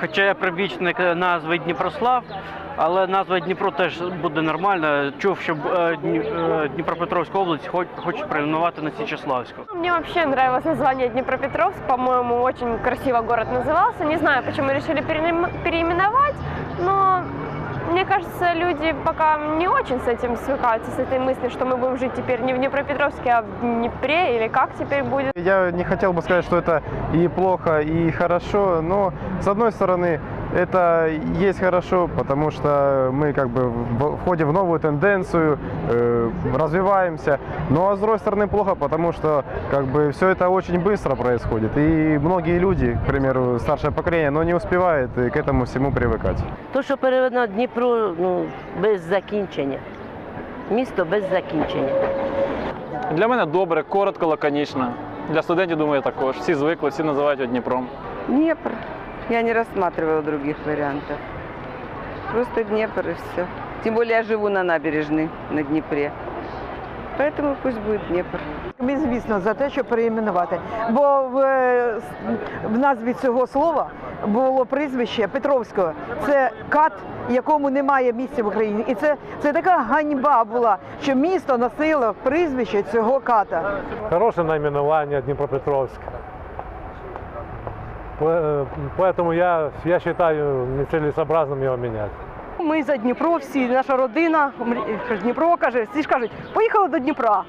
Хоча я прибічник назви Дніпрослав, але назва Дніпро теж буде нормальна. Чув, що е, е, Дніпропетровську область хоч- хочуть перейменувати на Січеславську. Мені вообще нравилось названня Дніпропетровськ. По-моєму, очень красиво город називався. Не знаю, чому вирішили переименувати, але мне кажется, люди пока не очень с этим свыкаются, с этой мыслью, что мы будем жить теперь не в Днепропетровске, а в Днепре, или как теперь будет. Я не хотел бы сказать, что это и плохо, и хорошо, но с одной стороны это есть хорошо, потому что мы как бы в- входим в новую тенденцию, э, развиваемся. Ну а с другой стороны плохо, потому что как бы все это очень быстро происходит, и многие люди, к примеру, старшее поколение, но не успевает э, к этому всему привыкать. То, що переведено Дніпро ну, без закінчення. Місто без закінчення. Для мене добре, коротко, лаконічно. Для студентів, думаю, також. Всі звикли, всі називають його Дніпром. Днепр. Я не рассматривала других вариантов. Просто Днепр и все. Тем более я живу на набережной, на Днепре. Поэтому пусть будет Днепр. Ми, звісно, за те, щоб переіменувати. Бо в, е, в назві цього слова було прізвище Петровського. Це кат, якому немає місця в Україні. І це, це така ганьба була, що місто носило прізвище цього ката. Хорошее наименование Днепропетровск. По- э, Поэтому я, я считаю нецелесообразным его менять. Ми за Дніпро, всі, наша родина, мрі- Дніпро каже, всі ж кажуть, поїхали до Дніпра.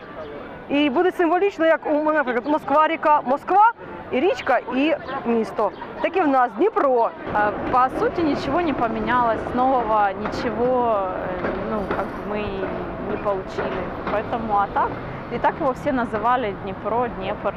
І буде символічно, як у мене, наприклад, Москва ріка, Москва і річка, і місто. Так і в нас Дніпро. А, По сути ничего не поменялось, нового ничего э, ну, как бы мы не получили. Поэтому, а так, и так его все называли Днепро, Днепр.